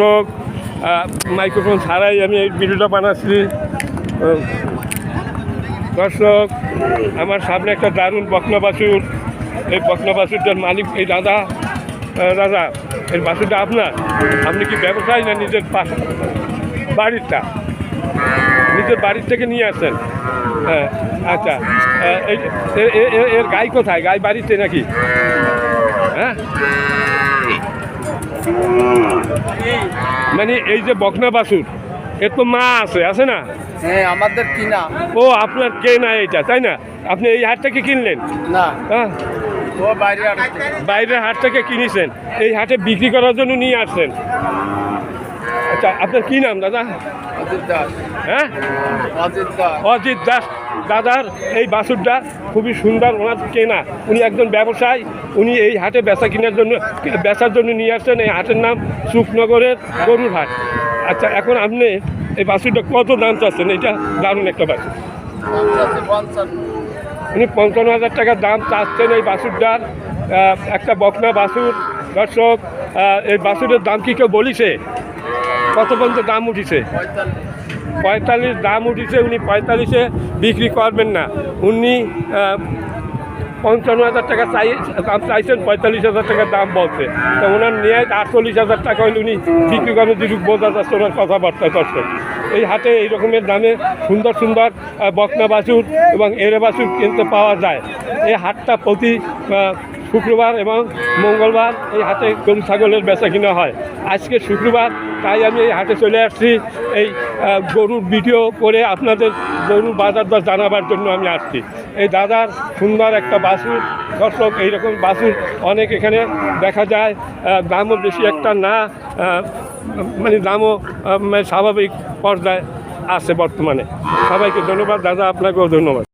আহ, microphone ছাড়াই আমি এই ভিডিওটা বানাচ্ছি। দর্শক আমার সামনে একটা দারুণ বকনা বাছুর এই বকনা বাছুরটার মালিক এই দাদা দাদা এই বাছুরটা আপনার? আপনি কি ব্যবসায় না নিজের বাড়িরটা? নিজের বাড়ির থেকে নিয়ে আসেন। হ্যাঁ আচ্ছা এর গাই কোথায়? গাই বাড়িতে নাকি? হ্যাঁ? মানে এই যে বকনা বাছুর এর তো মা আছে আছে না? হ্যাঁ আমাদের কিনা। ও আপনার কেনা এইটা তাই না? আপনি এই হাট থেকে কিনলেন? না। হ্যাঁ? ও বাইরে বাইরের হাট থেকে কিনেছেন এই হাটে বিক্রি করার জন্য নিয়ে আসছেন। আচ্ছা আপনার কী নাম দাদা? অজিত দাস। হ্যাঁ? অজিত দাস। অজিত দাস। দাদার এই বাছুরটা খুবই সুন্দর ওনার কেনা। উনি একজন ব্যবসায়ী, উনি এই হাটে বেচা কেনার জন্য, বেচার জন্য নিয়ে আসছেন এই হাটের নাম সুখনগরের গরুর হাট। আচ্ছা এখন আপনি এই বাছুরটা কত দাম চাচ্ছেন? এটা দারুণ একটা বাছুর। উনি পঞ্চান্ন হাজার টাকা দাম চাচ্ছেন এই বাছুরটার। একটা বকনা বাছুর। দর্শক এই বাছুরের দাম কি কেউ বলিছে? কত পর্যন্ত দাম উঠিছে? পঁয়তাল্লিশ দাম উঠেছে, উনি পঁয়তাল্লিশে বিক্রি করবেন না। উনি পঞ্চান্ন হাজার টাকা চাই দাম চাইছেন, পঁয়তাল্লিশ হাজার টাকার দাম বলছে। তো ওনার নিয়ে আটচল্লিশ হাজার টাকা হলে উনি বিক্রি করেন যেটুকু বোঝা যাচ্ছে ওনার কথাবার্তা দর্শক এই হাটে এই রকমের দামে সুন্দর সুন্দর বকনা বাছুর এবং এরে বাছুর কিনতে পাওয়া যায়। এই হাটটা প্রতি শুক্রবার এবং মঙ্গলবার এই হাটে গরু ছাগলের বেচা কিনা হয়। আজকে শুক্রবার তাই আমি এই হাটে চলে আসছি। এই গরুর ভিডিও করে আপনাদের গরুর বাজার দর জানাবার জন্য আমি আসছি। এই দাদার সুন্দর একটা বাসুর দর্শক, এইরকম বাসুর অনেক এখানে দেখা যায়। দামও বেশি একটা না মানে দামও মানে স্বাভাবিক পর্যায়ে আছে বর্তমানে। সবাইকে ধন্যবাদ, দাদা, আপনাকেও ধন্যবাদ।